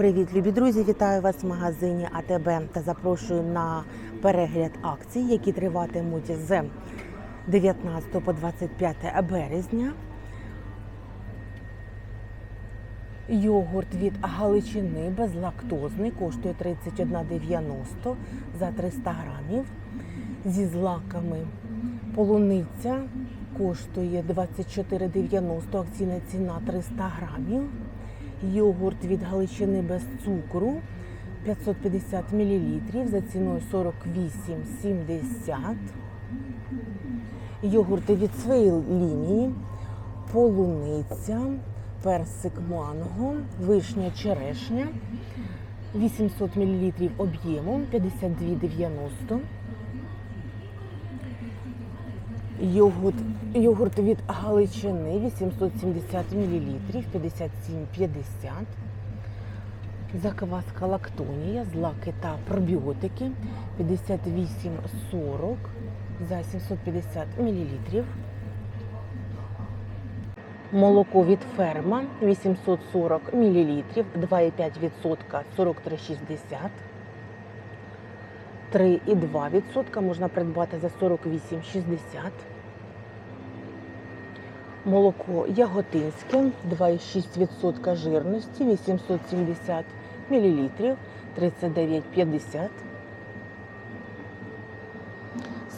Привіт, любі друзі! Вітаю вас в магазині АТБ та запрошую на перегляд акцій, які триватимуть з 19 по 25 березня. Йогурт від Галичини безлактозний коштує 31,90 за 300 грамів. Зі злаками полуниця коштує 24,90, акційна ціна 300 грамів. Йогурт від Галичини без цукру 550 мл за ціною 48,70. Йогурти від своєї лінії, полуниця, персик манго, вишня черешня 800 мл об'ємом 52,90. Йогурт, йогурт від Галичини 870 мл 57,50. Закваска лактонія, злаки та пробіотики 58,40 за 750 мл. Молоко від ферма 840 мл 2,5% 43,60. 3,2% можна придбати за 48,60. Молоко яготинське 2,6% жирності 870 мл 39,50.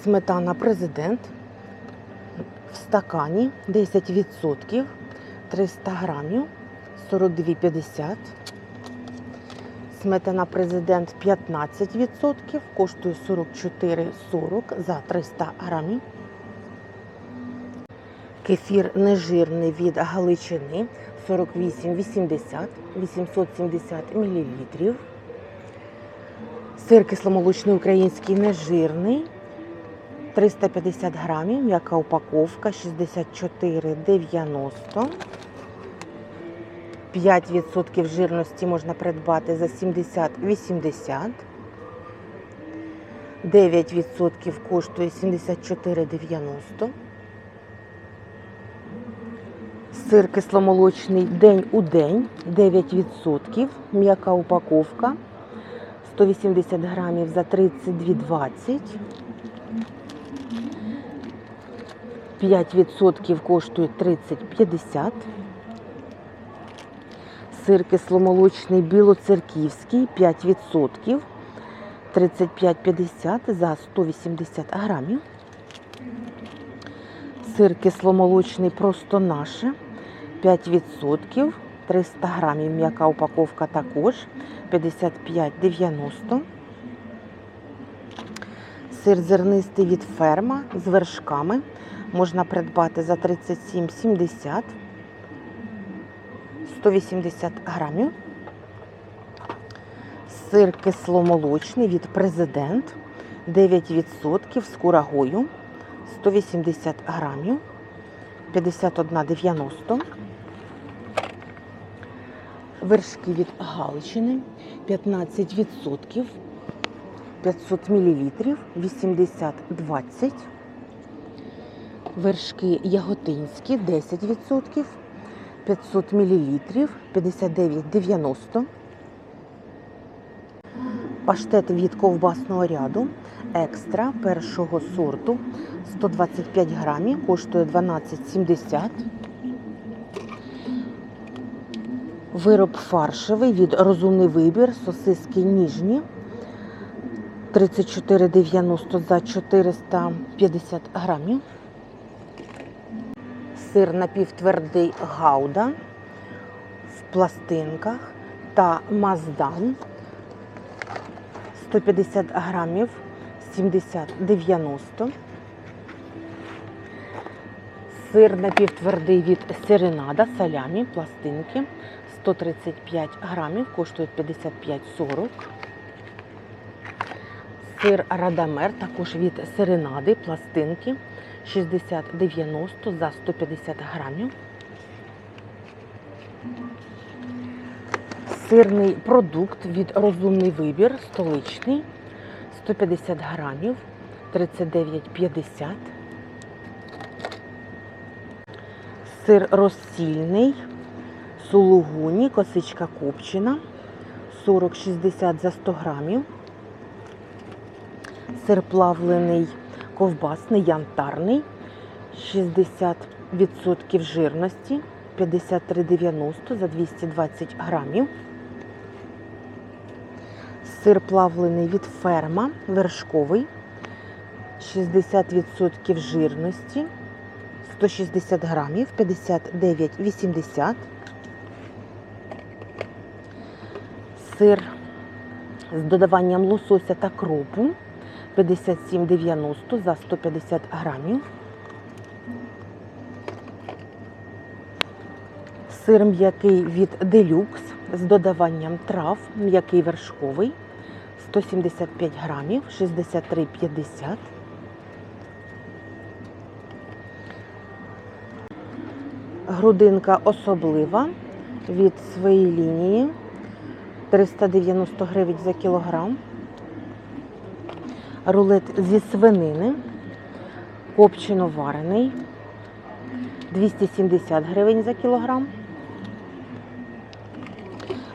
Сметана президент в стакані 10% 300 грамів 42,50. Сметана президент 15%, коштує 44,40 за 300 грамів. Кефір нежирний від Галичини 48,80, 870 мл. Сир кисломолочний український нежирний 350 грамів, м'яка упаковка 64,90. 5% жирності можна придбати за 70-80. 9% коштує 74,90. Сир кисломолочний день у день 9%. М'яка упаковка 180 грамів за 32,20. 5% коштує 30,50. Сир кисломолочний білоцерківський 5%, 35,50 за 180 грамів. Сир кисломолочний просто наше 5%, 300 грамів. М'яка упаковка також 55,90. Сир зернистий від ферма з вершками можна придбати за 37,70. 180 грамів. Сир кисломолочний від президент 9% з курагою 180 грамів 51,90. Вершки від Галичини 15%, 500 мл 80,20. Вершки яготинські 10%. 500 мл 59,90. Паштет від ковбасного ряду екстра першого сорту 125 грамів, коштує 12,70. Вироб фаршевий від розумний вибір, сосиски ніжні 34,90 за 450 грамів сир напівтвердий гауда в пластинках та маздан 150 грамів 70-90. Сир напівтвердий від серенада салямі пластинки 135 грамів, коштує 55,40. Сир радамер також від серенади пластинки 60-90 за 150 грамів. Сирний продукт від розумний вибір, столичний 150 грамів 39,50. Сир розсільний, сулугуні, косичка копчена 40-60 за 100 грамів. Сир плавлений ковбасний, янтарний, 60% жирності, 53,90 за 220 грамів. Сир плавлений від ферма, вершковий, 60% жирності, 160 грамів, 59,80. Сир з додаванням лосося та кропу 57,90 за 150 грамів. Сир м'який від делюкс з додаванням трав, м'який вершковий 175 грамів, 63,50. Грудинка особлива від своєї лінії 390 гривень за кілограм. Рулет зі свинини, копчено варений 270 гривень за кілограм.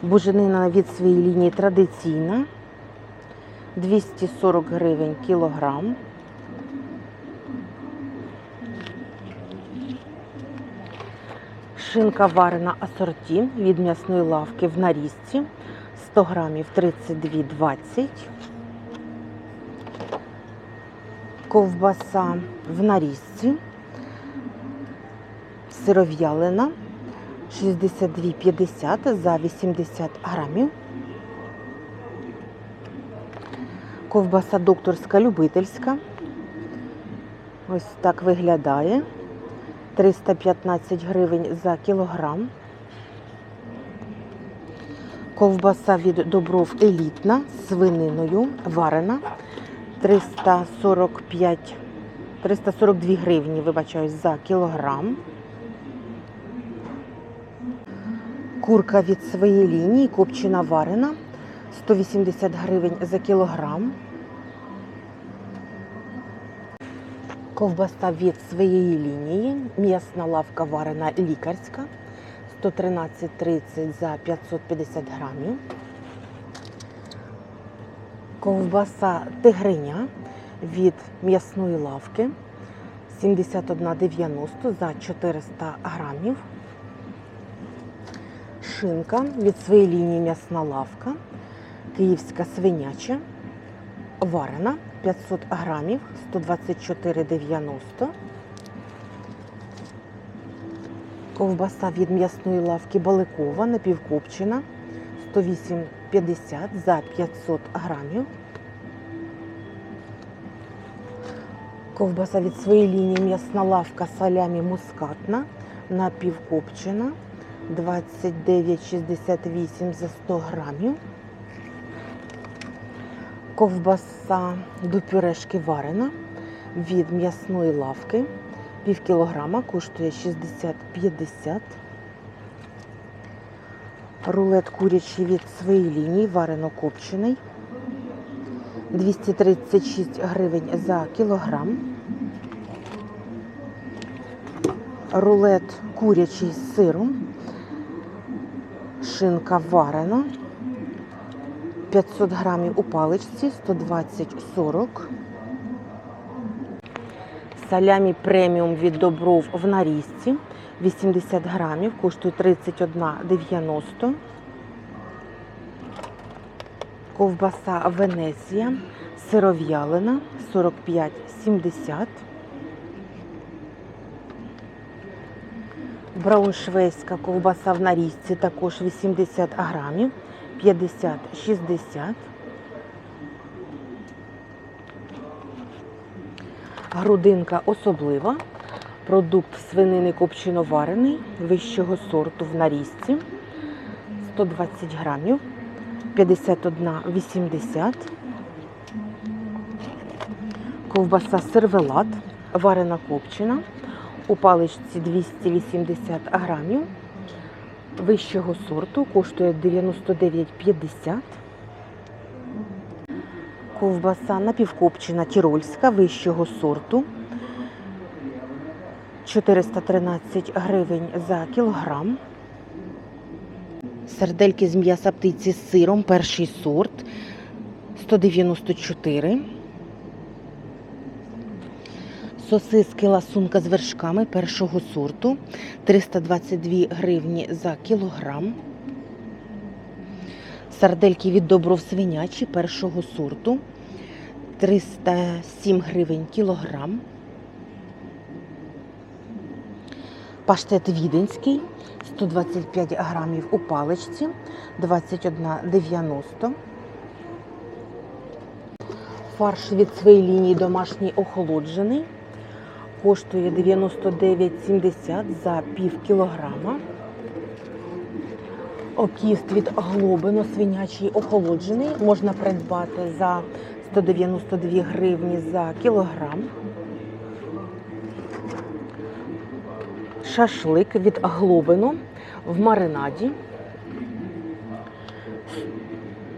Буженина від своєї лінії традиційна 240 гривень кілограм. Шинка варена асорті від м'ясної лавки в нарізці 100 грамів 32,20. Ковбаса в нарізці. Сиров'ялина 62,50 за 80 грамів. Ковбаса докторська любительська. Ось так виглядає. 315 гривень за кілограм. Ковбаса від Добров елітна з свининою варена 345 342 гривні, вибачаюсь, за кілограм. Курка від своєї лінії, копчена варена 180 гривень за кілограм. Ковбаса від своєї лінії, м'ясна лавка варена лікарська 113,30 за 550 грамів. Ковбаса тигриня від м'ясної лавки 71,90 за 400 грамів. Шинка від своєї лінії м'ясна лавка, київська свиняча, варена 500 грамів 124,90. Ковбаса від м'ясної лавки Баликова напівкопчена 108,50 за 500 грамів. Ковбаса від своєї лінії м'ясна лавка салямі мускатна напівкопчена 29,68 за 100 грамів. Ковбаса до пюрешки варена від м'ясної лавки. Пів кілограма коштує 60,50. Рулет курячий від своєї лінії, варено копчений. 236 гривень за кілограм. Рулет курячий з сиром. Шинка варена. 500 грамів у паличці, 120-40. Салямі преміум від Добров в нарізці. 80 грамів, коштує 31,90. Ковбаса Венеція, сиров'ялина 45,70. Брауншвейська ковбаса в нарізці також 80 грамів, 50-60. Грудинка особлива. Продукт свинини копчиноварений вищого сорту в нарізці 120 грамів, 51,80. Ковбаса сервелат, варена копчена у паличці 280 грамів. Вищого сорту коштує 99,50. Ковбаса напівкопчена тірольська вищого сорту 413 гривень за кілограм. Сердельки з м'яса птиці з сиром, перший сорт 194. Сосиски ласунка з вершками першого сорту 322 гривні за кілограм. Сардельки від добров свинячі першого сорту 307 гривень кілограм. Паштет віденський 125 грамів у паличці 21,90. Фарш від своєї лінії домашній охолоджений. Коштує 99,70 за пів кілограма. Окіст від глобино свинячий охолоджений. Можна придбати за 192 гривні за кілограм. Шашлик від глобино в маринаді.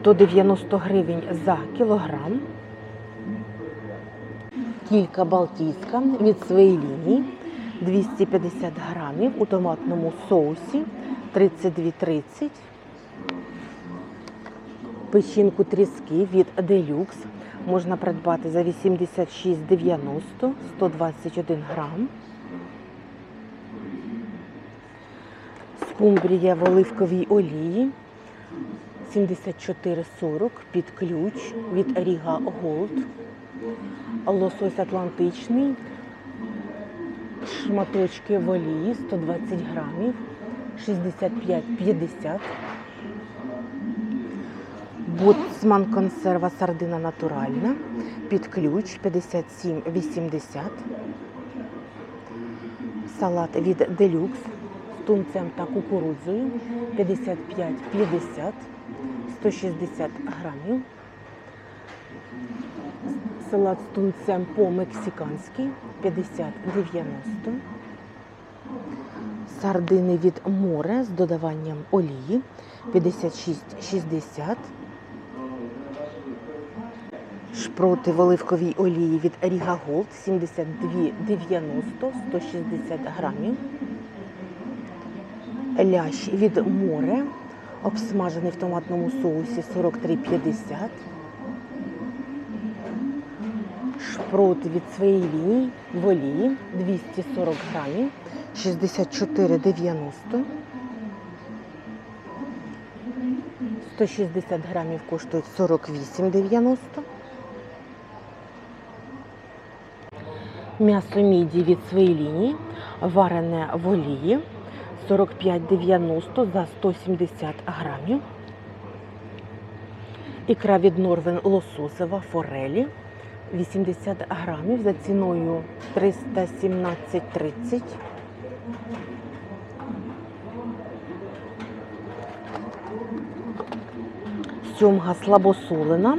190 гривень за кілограм. Кілька балтійська від своєї лінії 250 грамів у томатному соусі 32,30. Печінку тріски від Делюкс можна придбати за 86,90 121 грам. Скумбрія в оливковій олії 74,40 під ключ від Ріга Голд. Лосось атлантичний, шматочки в олії 120 грамів, 65,50. Боцман консерва сардина натуральна, під ключ 57,80. Салат від Делюкс з тунцем та кукурудзою 55,50, 160 грамів. Салат з тунцем по-мексиканськи 50,90. Сардини від море з додаванням олії 56,60. Шпроти в оливковій олії від Ріга Голд 72,90 160 грамів. Лящ від море обсмажений в томатному соусі 43,50. Шпроти від своєї лінії в олії 240 грамів 64,90. 160 грамів коштують 48,90. М'ясо міді від своєї лінії варене в олії 45,90 за 170 грамів. Ікра від Норвен лососева форелі 80 грамів за ціною 317,30. Сьомга слабосолена,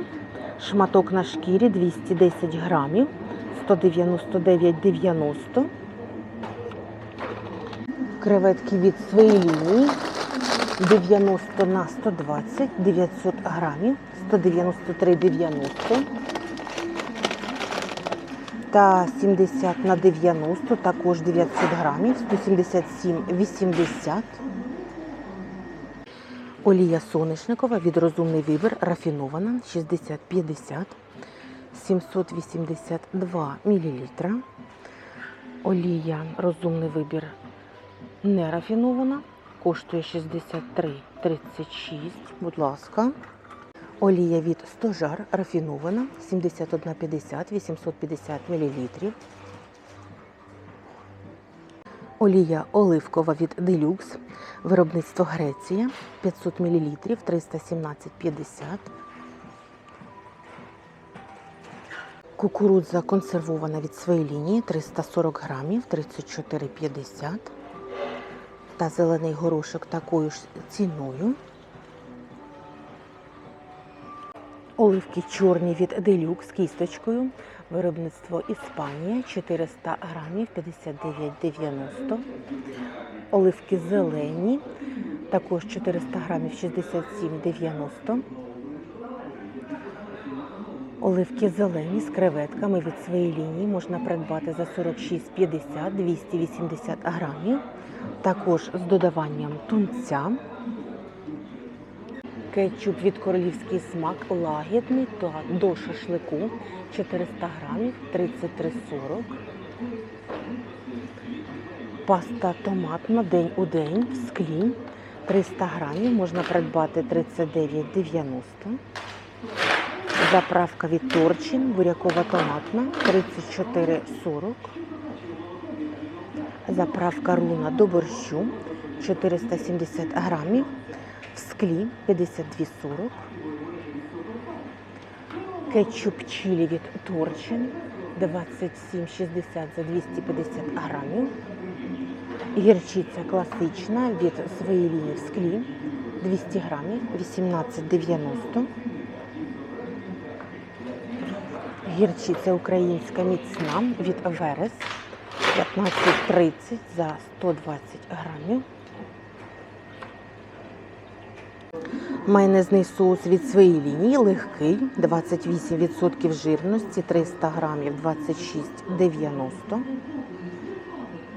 шматок на шкірі 210 грамів, 199,90. Креветки від своєї лінії 90 на 120, 900 грамів, 193,90 та 70 на 90, також 900 грамів, 177,80. Олія соняшникова від розумний вибір рафінована 60-50, 782 мл. Олія розумний вибір не рафінована, коштує 63,36. Будь ласка. Олія від стожар рафінована 71,50 850 мл. Олія оливкова від Делюкс. Виробництво Греція 500 мл 317,50. Кукурудза консервована від своєї лінії 340 грамів 34,50. Та зелений горошок такою ж ціною. Оливки чорні від Делюкс з кісточкою. Виробництво Іспанія 400 грамів 59,90. Оливки зелені, також 400 грамів 67,90. Оливки зелені з креветками від своєї лінії можна придбати за 46,50 280 грамів. Також з додаванням тунця Кетчуп від королівський смак лагідний та до шашлику 400 грамів 33,40. Паста томатна день у день в склі 300 грамів можна придбати 39,90. Заправка від Торчин, бурякова томатна 34,40. Заправка руна до борщу 470 грамів в склі 52,40. Кетчуп чилі від Торчин 27,60 за 250 грамів. Гірчиця класична від своєї лінії в склі 200 грамів 18,90. Гірчиця українська міцна від Верес 15,30 за 120 грамів. Майонезний соус від своєї лінії легкий, 28% жирності, 300 грамів 26,90.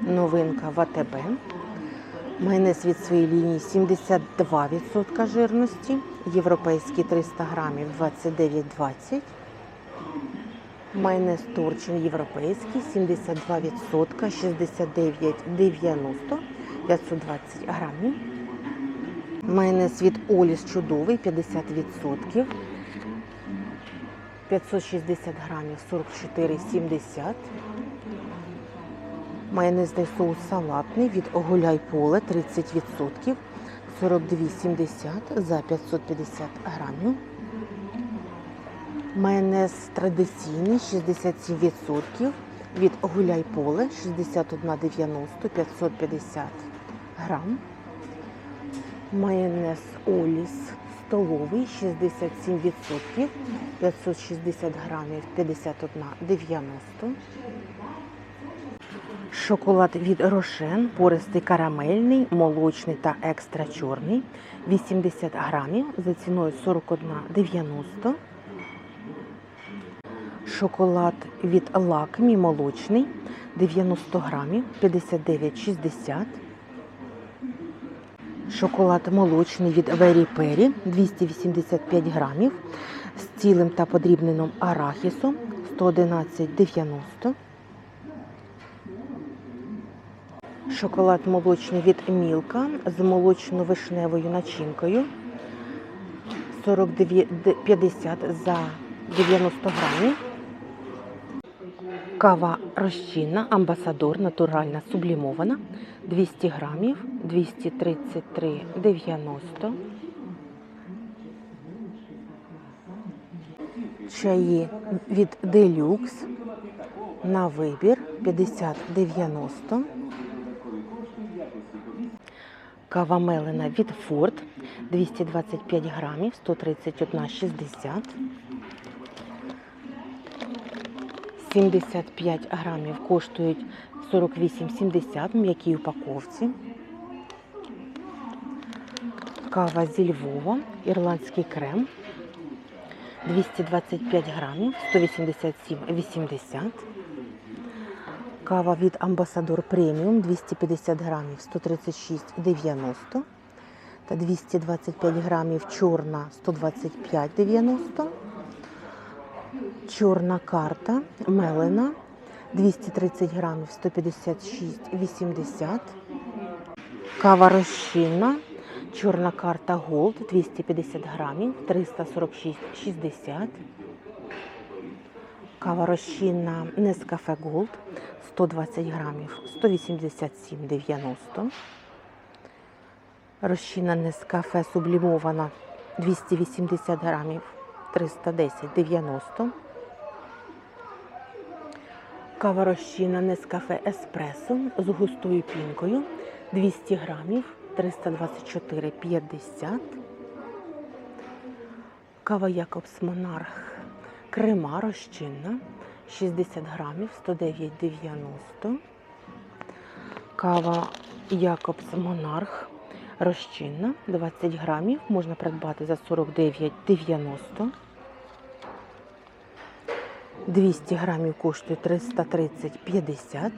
Новинка в АТБ. Майонез від своєї лінії 72% жирності, європейський 300 грамів 29,20. Майонез Торчин європейський 72%, 69,90, 520 грамів. Майонез від Оліс чудовий 50%, 560 грамів 44,70. Майонезний соус салатний від Гуляй Поле 30%, 42,70 за 550 грамів. Майонез традиційний 67% від Гуляй Поле 61,90 550 грам. Майонез Оліс столовий 67%, 560 грамів 51,90. Шоколад від Рошен, пористий карамельний, молочний та екстра чорний, 80 грамів за ціною 41,90. Шоколад від Лакмі молочний 90 грамів 59,60. Шоколад молочний від Вері Пері 285 грамів з цілим та подрібненим арахісом 111,90. Шоколад молочний від Мілка з молочно-вишневою начинкою 42,50 за 90 грамів. Кава розчинна, амбасадор, натуральна, сублімована 200 грамів 233,90. Чаї від Делюкс на вибір 50,90. Кава мелена від Форд 225 грамів 131,60. 75 грамів коштують 48,70 в м'якій упаковці. Кава зі Львова, ірландський крем 225 грамів 187,80. Кава від Амбасадор преміум 250 грамів 136,90 та 225 грамів чорна 125,90. Чорна карта мелена 230 грамів 156,80. Кава розчинна. Чорна карта Голд 250 грамів 346,60. Кава розчинна Нескафе Голд 120 грамів 187,90. Розчинна Нескафе сублімована 280 грамів 310,90. Кава розчинна Нескафе Еспресо з густою пінкою 200 грамів 324,50. Кава Якобс Монарх крема розчинна 60 грамів 109,90. Кава Якобс Монарх розчинна 20 грамів. Можна придбати за 49,90. 200 грамів коштує 330,50.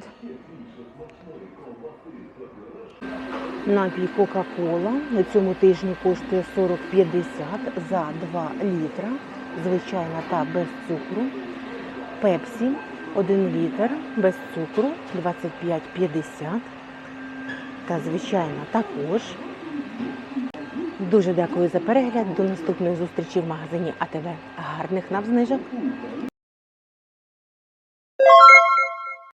Напій Кока-Кола на цьому тижні коштує 40,50 за 2 літра, звичайна та без цукру. Пепсі 1 літр без цукру 25,50 та звичайна також. Дуже дякую за перегляд. До наступної зустрічі в магазині АТВ. Гарних нам знижок!